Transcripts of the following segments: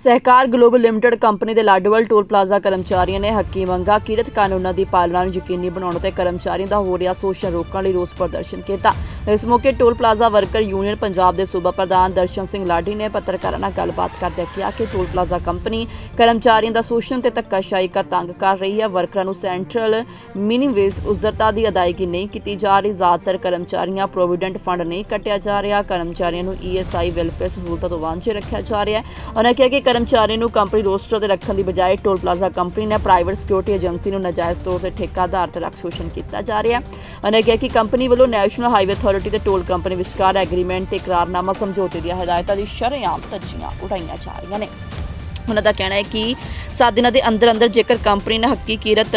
ਸਹਿਕਾਰ global limited company ਦੇ Ladowal toll plaza ਕਰਮਚਾਰੀਆਂ ਨੇ ਹੱਕੀ ਮੰਗਾ, ਕਿਰਤ ਕਾਨੂੰਨਾਂ ਦੀ ਪਾਲਣਾ ਨੂੰ ਯਕੀਨੀ ਬਣਾਉਣ ਤੇ ਕਰਮਚਾਰੀਆਂ ਦਾ ਹੋ ਰਿਹਾ ਸ਼ੋਸ਼ਣ ਰੋਕਣ ਲਈ ਰੋਸ ਪ੍ਰਦਰਸ਼ਨ ਕੀਤਾ। ਇਸ ਮੌਕੇ toll plaza worker union Punjab ਦੇ ਸੂਬਾ ਪ੍ਰਧਾਨ ਦਰਸ਼ਨ ਸਿੰਘ ਲਾਡੀ ਨੇ ਪੱਤਰਕਾਰਾਂ ਨਾਲ ਗੱਲਬਾਤ ਕਰਦਿਆਂ ਕਿਹਾ ਕਿ ਟੋਲ ਪਲਾਜ਼ਾ ਕੰਪਨੀ ਕਰਮਚਾਰੀਆਂ ਦਾ ਸ਼ੋਸ਼ਣ ਤੇ ਧੱਕਾਸ਼ਾਹੀ ਕਰ ਤੰਗ ਕਰ ਰਹੀ ਹੈ। ਵਰਕਰਾਂ ਨੂੰ ਸੈਂਟਰਲ ਮਿਨੀਮਮ ਵੇਜ ਉਜਰਤਾ ਦੀ ਅਦਾਇਗੀ ਨਹੀਂ ਕੀਤੀ ਜਾ ਰਹੀ। ਜ਼ਿਆਦਾਤਰ ਕਰਮਚਾਰੀਆਂ ਪ੍ਰੋਵੀਡੈਂਟ ਫੰਡ ਨਹੀਂ ਕੱਟਿਆ ਜਾ ਰਿਹਾ। ਕਰਮਚਾਰੀਆਂ ਨੂੰ ਈਐਸਆਈ ਵੈਲਫੇਅਰ ਸਹੂਲਤਾਂ ਤੋਂ ਵਾਂਝੇ ਰੱਖਿਆ ਜਾ ਰਿਹਾ ਹੈ। ਉਹਨਾਂ ਕਿਹਾ ਕਿ ਕਰਮਚਾਰੀ ਨੂੰ ਕੰਪਨੀ ਰੋਸਟਰ ਤੇ ਰੱਖਣ ਦੀ ਬਜਾਏ ਟੋਲ ਪਲਾਜ਼ਾ ਕੰਪਨੀ ਨੇ ਪ੍ਰਾਈਵੇਟ ਸਿਕਿਉਰਿਟੀ ਏਜੰਸੀ ਨੂੰ ਨਾਜਾਇਜ਼ ਤੌਰ ਤੇ ਠੇਕਾ ਆਧਾਰ ਤੇ ਰੱਖ ਸ਼ੋਸ਼ਣ ਕੀਤਾ ਜਾ ਰਿਹਾ ਹੈ। ਉਹਨਾਂ ਕਿਹਾ ਕਿ ਕੰਪਨੀ ਵੱਲੋਂ ਨੈਸ਼ਨਲ ਹਾਈਵੇ ਅਥਾਰਟੀ ਤੇ ਟੋਲ ਕੰਪਨੀ ਵਿਚਕਾਰ ਐਗਰੀਮੈਂਟ ਤੇ ਇਕਰਾਰਨਾਮਾ ਸਮਝੌਤੇ ਦੀਆਂ ਹਦਾਇਤਾਂ ਦੀ ਸ਼ਰੇਆਮ ਧੱਜੀਆਂ ਉਡਾਈਆਂ ਜਾ ਰਹੀਆਂ ਨੇ। ਉਹਨਾਂ ਦਾ ਕਹਿਣਾ ਹੈ ਕਿ 7 ਦਿਨਾਂ ਦੇ ਅੰਦਰ ਅੰਦਰ ਜੇਕਰ ਕੰਪਨੀ ਨੇ ਹੱਕੀ ਕੀਰਤ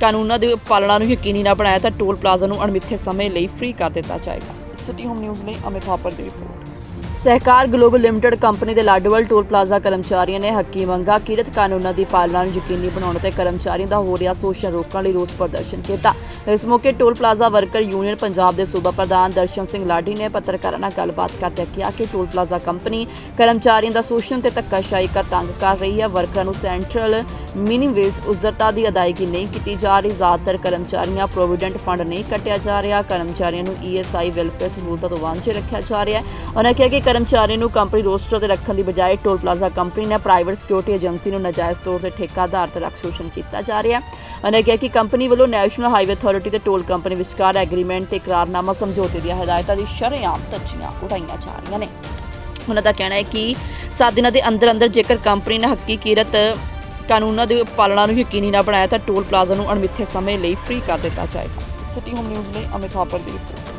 ਕਾਨੂੰਨਾਂ ਦੀ ਪਾਲਣਾ ਨੂੰ ਯਕੀਨੀ ਨਾ ਬਣਾਇਆ ਤਾਂ ਟੋਲ ਪਲਾਜ਼ਾ ਨੂੰ ਅਣਮਿੱਥੇ ਸਮੇਂ ਲਈ ਫ੍ਰੀ ਕਰ ਦਿੱਤਾ ਜਾਏਗਾ। ਸਿਟੀ ਹੋਮ ਨਿਊਜ਼ ਲਈ ਅਮਿਤ ਥਾਪਰ ਦੀ report. Sahkar global limited company ਦੇ ਲਾਡੋਵਲ ਟੋਲ ਪਲਾਜ਼ਾ ਕਰਮਚਾਰੀਆਂ ਨੇ ਹੱਕੀ ਮੰਗਾ, ਕਿਰਤ ਕਾਨੂੰਨਾਂ ਦੀ ਪਾਲਣਾ ਨੂੰ ਯਕੀਨੀ ਬਣਾਉਣ ਤੇ ਕਰਮਚਾਰੀਆਂ ਦਾ ਹੋ ਰਿਹਾ ਸ਼ੋਸ਼ਣ ਰੋਕਣ ਲਈ ਰੋਸ ਪ੍ਰਦਰਸ਼ਨ ਕੀਤਾ। ਇਸ ਮੌਕੇ toll plaza worker union Punjab ਦੇ ਸੂਬਾ ਪ੍ਰਧਾਨ ਦਰਸ਼ਨ ਸਿੰਘ ਲਾਡੀ ਨੇ ਪੱਤਰਕਾਰਾਂ ਨਾਲ ਗੱਲਬਾਤ ਕਰਦਿਆਂ ਕਿਹਾ ਕਿ ਟੋਲ ਪਲਾਜ਼ਾ ਕੰਪਨੀ ਕਰਮਚਾਰੀਆਂ ਦਾ ਸ਼ੋਸ਼ਣ ਤੇ ਧੱਕਾਸ਼ਾਹੀ ਕਰ ਤੰਗ ਕਰ ਰਹੀ ਹੈ। ਵਰਕਰਾਂ ਨੂੰ ਸੈਂਟਰਲ ਮਿਨੀਮਮ ਵੇਜ ਉਜਰਤਾ ਦੀ ਅਦਾਇਗੀ ਨਹੀਂ ਕੀਤੀ ਜਾ ਰਹੀ। ਜ਼ਿਆਦਾਤਰ ਕਰਮਚਾਰੀਆਂ ਪ੍ਰੋਵੀਡੈਂਟ ਫੰਡ ਨਹੀਂ ਕੱਟਿਆ ਜਾ ਰਿਹਾ। ਕਰਮਚਾਰੀਆਂ ਨੂੰ ਈਐਸਆਈ ਵੈਲਫੇਅਰ ਸਹੂਲਤਾਂ ਤੋਂ ਵਾਂਝੇ ਰੱਖਿਆ ਜਾ ਰਿਹਾ ਹੈ। ਉਹਨਾਂ ਕਿਹਾ ਕਿ ਕਰਮਚਾਰੀ ਨੂੰ ਕੰਪਨੀ ਰੋਸਟਰ ਤੇ ਰੱਖਣ ਦੀ ਬਜਾਏ ਟੋਲ ਪਲਾਜ਼ਾ ਕੰਪਨੀ ਨੇ ਪ੍ਰਾਈਵੇਟ ਸਿਕਿਉਰਿਟੀ ਏਜੰਸੀ ਨੂੰ ਨਾਜਾਇਜ਼ ਤੌਰ ਤੇ ਠੇਕਾ ਆਧਾਰ ਤੇ ਰੱਖ ਸ਼ੋਸ਼ਣ ਕੀਤਾ ਜਾ ਰਿਹਾ ਹੈ। ਉਹਨਾਂ ਕਿਹਾ ਕਿ ਕੰਪਨੀ ਵੱਲੋਂ ਨੈਸ਼ਨਲ ਹਾਈਵੇ ਅਥਾਰਟੀ ਤੇ ਟੋਲ ਕੰਪਨੀ ਵਿਚਕਾਰ ਐਗਰੀਮੈਂਟ ਤੇ ਇਕਰਾਰਨਾਮਾ ਸਮਝੌਤੇ ਦੀਆਂ ਹਦਾਇਤਾਂ ਦੀ ਸ਼ਰੇਆਮ ਧੱਜੀਆਂ ਉਡਾਈਆਂ ਜਾ ਰਹੀਆਂ ਨੇ। ਉਹਨਾਂ ਦਾ ਕਹਿਣਾ ਹੈ ਕਿ 7 ਦਿਨਾਂ ਦੇ ਅੰਦਰ ਅੰਦਰ ਜੇਕਰ ਕੰਪਨੀ ਨੇ ਹੱਕੀ ਕੀਰਤ ਕਾਨੂੰਨਾਂ ਦੀ ਪਾਲਣਾ ਨੂੰ ਯਕੀਨੀ ਨਾ ਬਣਾਇਆ ਤਾਂ ਟੋਲ ਪਲਾਜ਼ਾ ਨੂੰ ਅਣਮਿੱਥੇ ਸਮੇਂ ਲਈ ਫ੍ਰੀ ਕਰ ਦਿੱਤਾ ਜਾਏਗਾ। ਸਿਟੀ ਹੋਮ ਨਿਊਜ਼ ਲਈ ਅਮਿਤ ਥਾਪਰ ਦੀ ਰਿਪੋਰਟ।